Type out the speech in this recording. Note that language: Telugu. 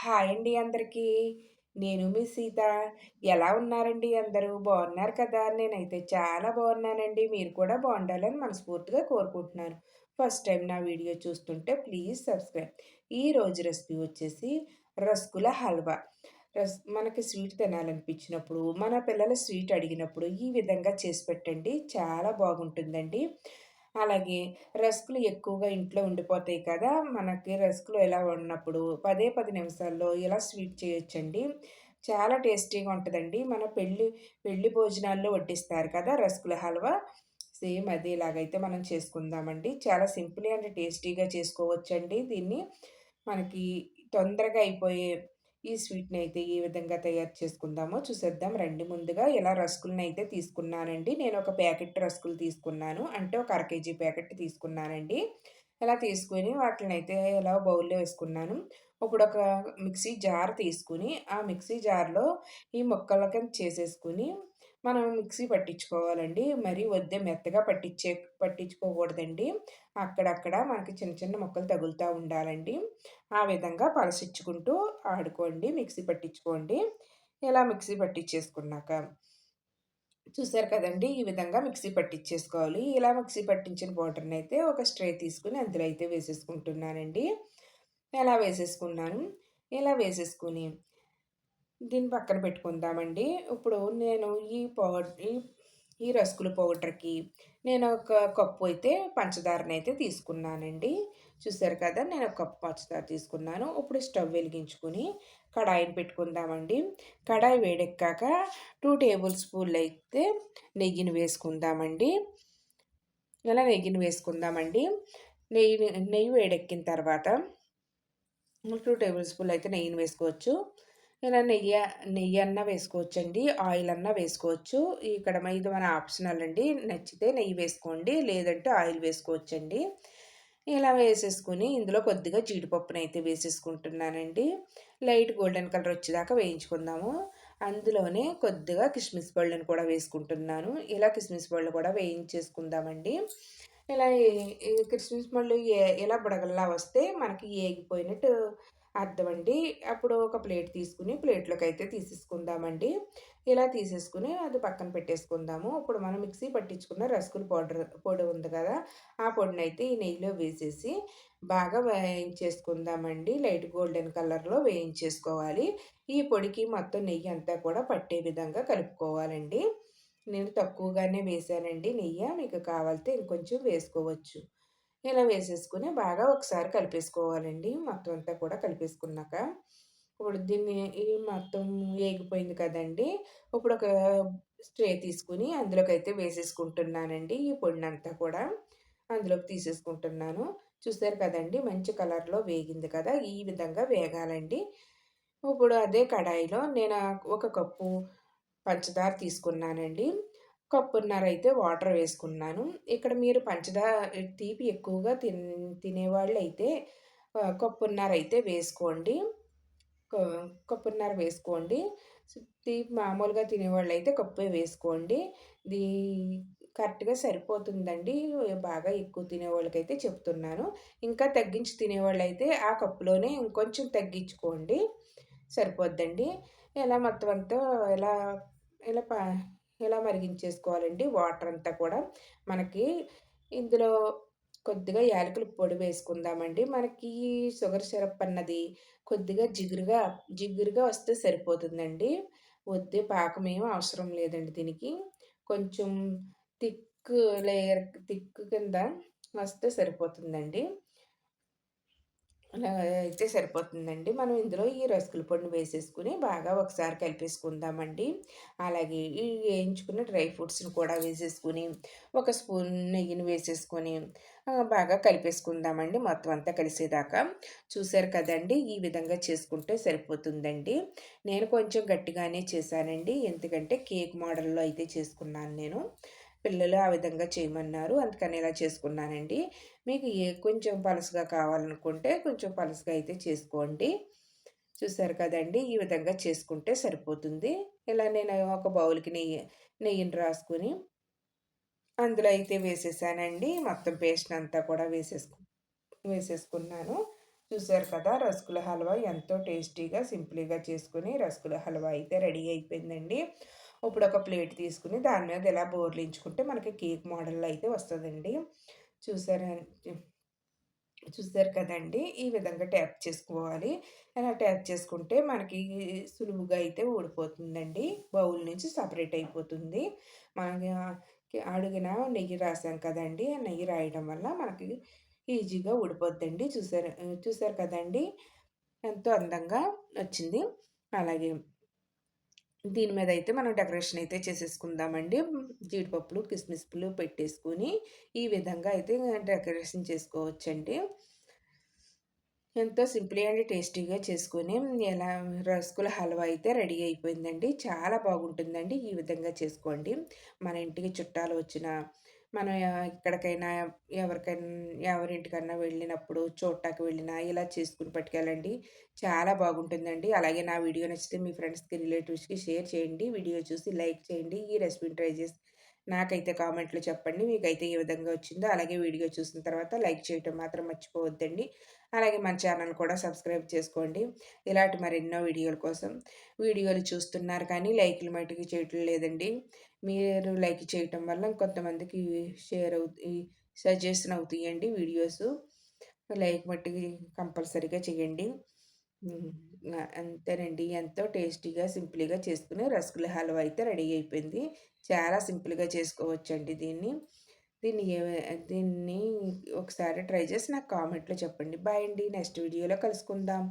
హాయ్ అండి అందరికీ. నేను మీ సీత. ఎలా ఉన్నారండి అందరూ? బాగున్నారు కదా! నేనైతే చాలా బాగున్నానండి. మీరు కూడా బాగుండాలని మనస్ఫూర్తిగా కోరుకుంటున్నాను. ఫస్ట్ టైం నా వీడియో చూస్తుంటే ప్లీజ్ సబ్స్క్రైబ్. ఈ రోజు రెసిపీ వచ్చేసి రస్కుల హల్వా. రస్ మనకి స్వీట్ తినాలనిపించినప్పుడు, మన పిల్లలు స్వీట్ అడిగినప్పుడు ఈ విధంగా చేసి పెట్టండి. చాలా బాగుంటుందండి. అలాగే రస్కులు ఎక్కువగా ఇంట్లో ఉండిపోతాయి కదా మనకి రస్కులు ఎలా ఉన్నప్పుడు పదే పది నిమిషాల్లో ఇలా స్వీట్ చేయొచ్చండి? చాలా టేస్టీగా ఉంటుందండి. మన పెళ్ళి పెళ్ళి భోజనాల్లో వడ్డిస్తారు కదా రస్కుల హల్వా. సేమ్ అదే ఇలాగైతే మనం చేసుకుందామండి. చాలా సింపుల్ అండ్ టేస్టీగా చేసుకోవచ్చండి దీన్ని. మనకి తొందరగా అయిపోయే ఈ స్వీట్ని అయితే ఏ విధంగా తయారు చేసుకుందామో చూసేద్దాం. రండి ముందుగా ఇలా రస్కులను అయితే తీసుకున్నానండి. నేను ఒక ప్యాకెట్ రస్కులు తీసుకున్నాను. అంటే ఒక అర కేజీ ప్యాకెట్ తీసుకున్నానండి. ఇలా తీసుకొని వాటిని అయితే ఇలా బౌల్లో వేసుకున్నాను. ఇప్పుడు ఒక మిక్సీ జార్ తీసుకుని ఆ మిక్సీ జార్లో ఈ ముక్కలకి చేసేసుకుని మనం మిక్సీ పట్టించుకోవాలండి. మరీ వద్దే మెత్తగా పట్టించే పట్టించుకోకూడదండి. అక్కడక్కడ మనకి చిన్న చిన్న మొక్కలు తగులుతూ ఉండాలండి. ఆ విధంగా పలసిచ్చుకుంటూ ఆడుకోండి మిక్సీ పట్టించుకోండి. ఇలా మిక్సీ పట్టించేసుకున్నాక? చూసారు కదండి ఈ విధంగా మిక్సీ పట్టించేసుకోవాలి. ఇలా మిక్సీ పట్టించిన పౌడర్ని అయితే ఒక స్ట్రే తీసుకుని అందులో అయితే వేసేసుకుంటున్నానండి. ఎలా వేసేసుకున్నాను? ఇలా వేసేసుకుని దీన్ని పక్కన పెట్టుకుందామండి. ఇప్పుడు నేను ఈ పౌడర్ ఈ రస్కుల పౌడర్కి నేను ఒక కప్పు అయితే పంచదారని అయితే తీసుకున్నానండి. చూసారు కదా నేను ఒక కప్పు పంచదార తీసుకున్నాను. ఇప్పుడు స్టవ్ వెలిగించుకుని కడాయిని పెట్టుకుందామండి. కడాయి వేడెక్కాక టూ టేబుల్ స్పూన్లు అయితే నెయ్యిని వేసుకుందామండి. ఇలా నెయ్యిని వేసుకుందామండి. నెయ్యి నెయ్యి వేడెక్కిన తర్వాత టూ టేబుల్ స్పూన్లు అయితే నెయ్యిని వేసుకోవచ్చు. ఇలా నెయ్యి నెయ్యి అన్న వేసుకోవచ్చండి ఆయిల్ అన్న వేసుకోవచ్చు. ఇక్కడ ఇది మన ఆప్షనల్ అండి. నచ్చితే నెయ్యి వేసుకోండి లేదంటే ఆయిల్ వేసుకోవచ్చండి. ఇలా వేసేసుకుని ఇందులో కొద్దిగా జీడిపప్పును అయితే వేసేసుకుంటున్నానండి. లైట్ గోల్డెన్ కలర్ వచ్చేదాకా వేయించుకుందాము. అందులోనే కొద్దిగా కిస్మిస్ పళ్ళను కూడా వేసుకుంటున్నాను. ఇలా కిస్మిస్ పళ్ళు కూడా వేయించేసుకుందామండి. ఇలా కిస్మిస్ పళ్ళు ఎలా బుడగల్లా వస్తే మనకి ఏగిపోయినట్టు అర్థమండి. అప్పుడు ఒక ప్లేట్ తీసుకుని ప్లేట్లోకి అయితే తీసేసుకుందామండి. ఇలా తీసేసుకుని అది పక్కన పెట్టేసుకుందాము. ఇప్పుడు మనం మిక్సీ పట్టించుకున్న రసగుల్ పౌడర్ పొడి ఉంది కదా ఆ పొడిని అయితే ఈ నెయ్యిలో వేసేసి బాగా వేయించేసుకుందామండి. లైట్ గోల్డెన్ కలర్లో వేయించేసుకోవాలి. ఈ పొడికి మొత్తం నెయ్యి అంతా కూడా పట్టే విధంగా కలుపుకోవాలండి. నేను తక్కువగానే వేసానండి నెయ్యి. మీకు కావాలితే ఇంకొంచెం వేసుకోవచ్చు. ఇలా వేసేసుకుని బాగా ఒకసారి కలిపేసుకోవాలండి. మొత్తం అంతా కూడా కలిపేసుకున్నాక ఇప్పుడు దీన్ని ఇది మొత్తం వేగిపోయింది కదండి. ఇప్పుడు ఒక స్ట్రే తీసుకుని అందులోకి అయితే వేసేసుకుంటున్నానండి. ఈ పొడినంతా కూడా అందులోకి తీసేసుకుంటున్నాను. చూసారు కదండి మంచి కలర్లో వేగింది కదా ఈ విధంగా వేగాలండి. ఇప్పుడు అదే కడాయిలో నేను ఒక కప్పు పంచదార తీసుకున్నానండి. కప్పున్నర అయితే వాటర్ వేసుకున్నాను. ఇక్కడ మీరు పంచదార తీపి ఎక్కువగా తిన్ తినేవాళ్ళు అయితే కప్పున్నర అయితే వేసుకోండి కప్పున్నర వేసుకోండి. తీపి మామూలుగా తినేవాళ్ళు అయితే కప్పే వేసుకోండి. దీ కరెక్ట్గా సరిపోతుందండి. బాగా ఎక్కువ తినేవాళ్ళకైతే చెప్తున్నాను. ఇంకా తగ్గించి తినేవాళ్ళు అయితే ఆ కప్పులోనే ఇంకొంచెం తగ్గించుకోండి. సరిపోద్దండి. ఇలా మొత్తం అంతా ఇలా ఇలా ఇలా మరిగించేసుకోవాలండి? వాటర్ అంతా కూడా మనకి ఇందులో కొద్దిగా యాలకుల పొడి వేసుకుందామండి. మనకి షుగర్ సిరప్ అన్నది కొద్దిగా జిగురుగా జిగురుగా వస్తే సరిపోతుందండి. వద్దే పాకం ఏమీ అవసరం లేదండి దీనికి. కొంచెం థిక్ లేయర్ థిక్ కింద వస్తే సరిపోతుందండి. అలా అయితే సరిపోతుందండి. మనం ఇందులో ఈ రసకుల పొడిని వేసేసుకుని బాగా ఒకసారి కలిపేసుకుందామండి. అలాగే ఈ వేయించుకున్న డ్రై ఫ్రూట్స్ని కూడా వేసేసుకుని ఒక స్పూన్ నెయ్యిని వేసేసుకొని బాగా కలిపేసుకుందామండి. మొత్తం అంతా కలిసేదాకా. చూసారు కదండి ఈ విధంగా చేసుకుంటే సరిపోతుందండి. నేను కొంచెం గట్టిగానే చేశానండి. ఎందుకంటే కేక్ మోడల్లో అయితే చేసుకున్నాను నేను. పిల్లలు ఆ విధంగా చేయమన్నారు. అందుకని ఇలా చేసుకున్నానండి. మీకు ఏ కొంచెం పలుసుగా కావాలనుకుంటే కొంచెం పలుసుగా అయితే చేసుకోండి. చూసారు కదండి ఈ విధంగా చేసుకుంటే సరిపోతుంది. ఇలా నేను ఒక బౌల్కి నెయ్యి నెయ్యిని రాసుకుని అందులో అయితే వేసేసానండి. మొత్తం పేస్ట్ అంతా కూడా వేసేసుకు వేసేసుకున్నాను. చూసారు కదా రసగుల హల్వా ఎంతో టేస్టీగా సింపుల్గా చేసుకుని రసగుల హల్వా అయితే రెడీ అయిపోయిందండి. ఇప్పుడు ఒక ప్లేట్ తీసుకుని దాని మీద ఇలా బోర్లించుకుంటే మనకి కేక్ మోడల్లో అయితే వస్తుందండి. చూసారా చూసారు కదండి? ఈ విధంగా ట్యాప్ చేసుకోవాలి. అలా ట్యాప్ చేసుకుంటే మనకి సులువుగా అయితే ఊడిపోతుందండి. బౌల్ నుంచి సపరేట్ అయిపోతుంది. మనకి అడిగిన నెయ్యి రాసాం కదండి. ఆ నెయ్యి రాయడం వల్ల మనకి ఈజీగా ఊడిపోద్దండి. చూసారు చూసారు కదండి? ఎంతో అందంగా వచ్చింది. అలాగే దీని మీద అయితే మనం డెకరేషన్ అయితే చేసేసుకుందామండి. జీడిపప్పులు కిస్మిస్పులు పెట్టేసుకొని ఈ విధంగా అయితే డెకరేషన్ చేసుకోవచ్చండి. ఎంతో సింపుల్ అండ్ టేస్టీగా చేసుకొని ఎలా రసగుల హల్వా అయితే రెడీ అయిపోయిందండి. చాలా బాగుంటుందండి ఈ విధంగా చేసుకోండి. మన ఇంటికి చుట్టాలు వచ్చిన మనం ఎక్కడికైనా ఎవరికైనా ఎవరింటికన్నా వెళ్ళినప్పుడు చూడటానికి వెళ్ళినా ఇలా చేసుకుని పట్టుకెళ్ళండి చాలా బాగుంటుందండి. అలాగే నా వీడియో నచ్చితే మీ ఫ్రెండ్స్కి రిలేటివ్స్కి షేర్ చేయండి. వీడియో చూసి లైక్ చేయండి. ఈ రెసిపీని ట్రై చేసి నాకైతే కామెంట్లో చెప్పండి. మీకైతే ఏ విధంగా వచ్చిందో అలాగే వీడియో చూసిన తర్వాత లైక్ చేయటం మాత్రం మర్చిపోవద్దండి. అలాగే మన ఛానల్ కూడా సబ్స్క్రైబ్ చేసుకోండి. ఇలాంటి మరెన్నో వీడియోల కోసం. వీడియోలు చూస్తున్నారు కానీ లైక్లు మటుకు చేయటం లేదండి. మీరు లైక్ చేయటం వల్ల కొంతమందికి షేర్ అవుతాయి సజెషన్ అవుతాయండి వీడియోస్. లైక్ మట్టికి కంపల్సరీగా చేయండి. అంతేనండి. ఎంతో టేస్టీగా సింపుల్గా చేసుకునే రసగుల్ల హల్వా అయితే రెడీ అయిపోయింది. చాలా సింపుల్గా చేసుకోవచ్చండి దీన్ని. దీన్ని దీన్ని ఒకసారి ట్రై చేసి నాకు కామెంట్లో చెప్పండి. బాయ్ అండి. నెక్స్ట్ వీడియోలో కలుసుకుందాం.